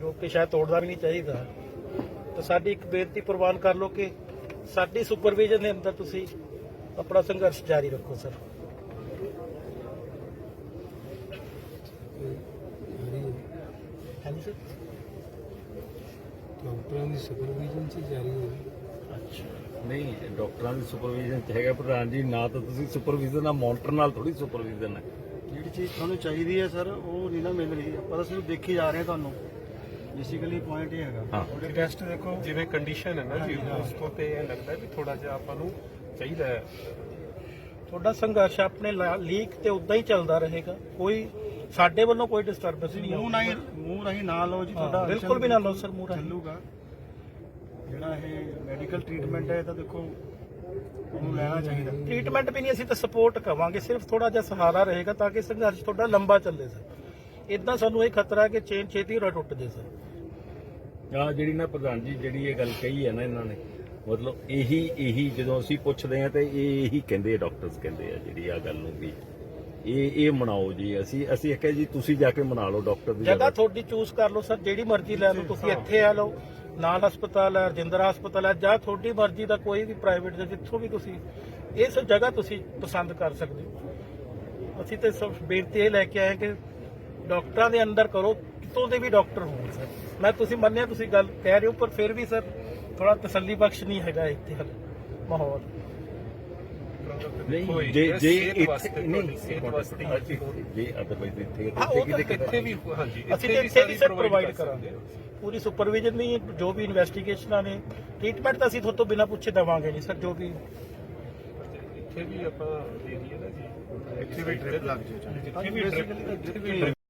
ਜੋ ਕਿ ਸ਼ਾਇਦ ਤੋੜਨਾ ਵੀ ਨਹੀਂ ਚਾਹੀਦਾ। ਤਾਂ ਸਾਡੀ ਇੱਕ ਬੇਨਤੀ ਪ੍ਰਵਾਨ ਕਰ ਲਓ ਕਿ ਸਾਡੀ ਸੁਪਰਵਿਜ਼ਨ ਦੇ ਅੰਦਰ ਤੁਸੀਂ ਆਪਣਾ ਸੰਘਰਸ਼ ਜਾਰੀ ਰੱਖੋ ਸਰ। ਹਾਂਜੀ ਸਰ? ਡਾਕਟਰਾਂ ਦੀ ਸੁਪਰਵਿਜ਼ਨ ਚ ਜਾਰੀ ਹੋ ਅੱਛਾ। ਨਹੀਂ ਡਾਕਟਰਾਂ ਦੀ ਸੁਪਰਵਿਜ਼ਨ ਚ ਹੈਗਾ ਪ੍ਰਧਾਨ ਜੀ ਨਾ ਤਾਂ ਤੁਸੀਂ ਸੁਪਰਵਿਜ਼ਨ ਆ ਮੋਨਟਰ ਨਾਲ ਥੋੜੀ ਸੁਪਰਵਿਜ਼ਨ ਹੈ। ਜਿਹੜੀ ਚੀਜ਼ ਤੁਹਾਨੂੰ ਚਾਹੀਦੀ ਹੈ ਸਰ ਉਹ ਨਹੀਂ ਨਾ ਮਿਲ ਰਹੀ। ਆਪਾਂ ਤਾਂ ਸਿਰਫ ਦੇਖੀ ਜਾ ਰਹੇ ਹਾਂ ਤੁਹਾਨੂੰ। ਬੇਸਿਕਲੀ ਪੁਆਇੰਟ ਇਹ ਹੈਗਾ। ਹਾਂ। ਟੈਸਟ ਦੇਖੋ। ਜਿਵੇਂ ਕੰਡੀਸ਼ਨ ਹੈ ਨਾ ਜੀ ਉਸ ਤੋਂ ਤੇ ਇਹ ਲੱਗਦਾ ਵੀ ਥੋੜਾ ਜਿਹਾ ਆਪਾਂ ਨੂੰ ਚਾਹੀਦਾ ਹੈ। ਤੁਹਾਡਾ ਸੰਘਰਸ਼ ਆਪਣੇ ਲੀਕ ਤੇ ਉਦਾਂ ਹੀ ਚੱਲਦਾ ਰਹੇਗਾ। ਕੋਈ ਸਾਡੇ ਵੱਲੋਂ ਕੋਈ ਡਿਸਟਰਬੈਂਸ ਨਹੀਂ ਮੂੰਹ। ਨਹੀਂ ਮੂੰਹ ਨਹੀਂ ਨਾ ਲਓ ਜੀ ਤੁਹਾਡਾ। ਬਿਲਕੁਲ ਵੀ ਨਾ ਲਓ ਸਰ ਮੂੰਹ ਰਾਹੀਂ। ਚੱਲੂਗਾ। ਜਿਹੜਾ ਇਹ ਮੈਡੀਕਲ ਟ੍ਰੀਟਮੈਂਟ ਹੈ ਇਹ ਤਾਂ ਦੇਖੋ ਉਹਨੂੰ ਲੈਣਾ ਚਾਹੀਦਾ। ਟ੍ਰੀਟਮੈਂਟ ਵੀ ਨਹੀਂ ਅਸੀਂ ਤਾਂ ਸਪੋਰਟ ਕਵਾਂਗੇ। ਸਿਰਫ ਥੋੜਾ ਜਿਹਾ ਸਹਾਰਾ ਰਹੇਗਾ ਤਾਂ ਕਿ ਸੰਘਰਸ਼ ਤੁਹਾਡਾ ਲੰਬਾ ਚੱਲੇ ਸਰ। ਇਦਾਂ ਸਾਨੂੰ ਇਹ ਖਤਰਾ ਹੈ ਕਿ ਚੇਨ ਛੇਤੀ ਟੁੱਟ ਜੇ ਸਰ। ਆ ਜਿਹੜੀ ਨਾ ਪ੍ਰਧਾਨ ਜੀ ਜਿਹੜੀ ਇਹ ਗੱਲ ਕਹੀ ਹੈ ਨਾ ਇਹਨਾਂ ਨੇ ਮਤਲਬ ਇਹੀ ਇਹੀ ਜਦੋਂ ਅਸੀਂ ਪੁੱਛਦੇ ਆ ਤੇ ਇਹ ਇਹੀ ਕਹਿੰਦੇ ਆ ਡਾਕਟਰਸ ਕਹਿੰਦੇ ਆ ਜਿਹੜੀ ਆ ਗੱਲ ਨੂੰ ਵੀ। ਇਹ ਇਹ ਮਨਾਓ ਜੀ ਅਸੀਂ ਅਸੀਂ ਆਖਿਆ ਜੀ ਤੁਸੀਂ ਜਾ ਕੇ ਮਨਾ ਲਓ ਡਾਕਟਰ ਦੀ ਜਗ੍ਹਾ ਜਗ੍ਹਾ। ਤੁਹਾਡੀ ਚੂਜ਼ ਕਰ ਲਓ ਸਰ ਜਿਹੜੀ ਮਰਜ਼ੀ ਲੈ ਲਓ ਤੁਸੀਂ ਇੱਥੇ ਆ ਲਓ ਨਾਲ ਹਸਪਤਾਲ ਹੈ ਰਜਿੰਦਰਾ ਹਸਪਤਾਲ ਹੈ ਜਾਂ ਤੁਹਾਡੀ ਮਰਜ਼ੀ ਦਾ ਕੋਈ ਵੀ ਪ੍ਰਾਈਵੇਟ ਜਾਂ ਜਿੱਥੋਂ ਵੀ ਤੁਸੀਂ ਇਸ ਜਗ੍ਹਾ ਤੁਸੀਂ ਪਸੰਦ ਕਰ ਸਕਦੇ ਹੋ। ਅਸੀਂ ਤੇ ਸਭ ਬੇਨਤੀ ਇਹ ਲੈ ਕੇ ਆਏ ਕਿ ਡਾਕਟਰਾਂ ਦੇ ਅੰਦਰ ਕਰੋ ਕਿਤੋਂ ਦੇ ਵੀ ਡਾਕਟਰ ਹੋਣ ਸਰ। ਮੈਂ ਤੁਸੀਂ ਮੰਨਿਆ ਤੁਸੀਂ ਗੱਲ ਕਹਿ ਰਹੇ ਹੋ ਪਰ ਫਿਰ ਵੀ ਸਰ ਥੋੜਾ ਤਸੱਲੀ ਬਖਸ਼ ਨਹੀਂ ਹੈਗਾ ਇੱਥੇ ਹਾਲੇ ਮਾਹੌਲ। ਨਹੀਂ ਜੇ ਜੇ ਇੱਥੇ ਨਹੀਂ ਸਿਹਤ ਵਾਸਤੇ ਜੇ ਅਦਰਵਾਈਜ਼ ਇੱਥੇ ਹਾਂ, ਉਹ ਤਾਂ ਇੱਥੇ ਵੀ ਹਾਂਜੀ ਅਸੀਂ ਇੱਥੇ ਤੇ ਵੀ ਇੱਥੇ ਸਾਰੀ ਵੀ ਸਰ ਪ੍ਰੋਵਾਈਡ ਕਰ ਕਰਾਂਗੇ। ਪੂਰੀ ਸੁਪਰਵਿਜ਼ਨ ਵੀ ਜੋ ਵੀ ਇਨਵੈਸਟੀਗੇਸ਼ਨਾਂ ਨੇ ਟ੍ਰੀਟਮੈਂਟ ਤਾਂ ਅਸੀਂ ਤੁਹਾਡੇ ਬਿਨਾਂ ਪੁੱਛੇ ਦੇਵਾਂਗੇ ਨਹੀਂ ਸਰ ਜੋ ਵੀ। ਇੱਥੇ ਵੀ ਆਪਾਂ ਦੇ ਦਈਏ ਨਾ ਜੀ। ਇੱਥੇ ਵੀ drip ਲੱਗ ਜਾਏ ਚਾਹੇ। ਜਿੱਥੇ ਵੀ drip- ਜਿੱਥੇ ਵੀ drip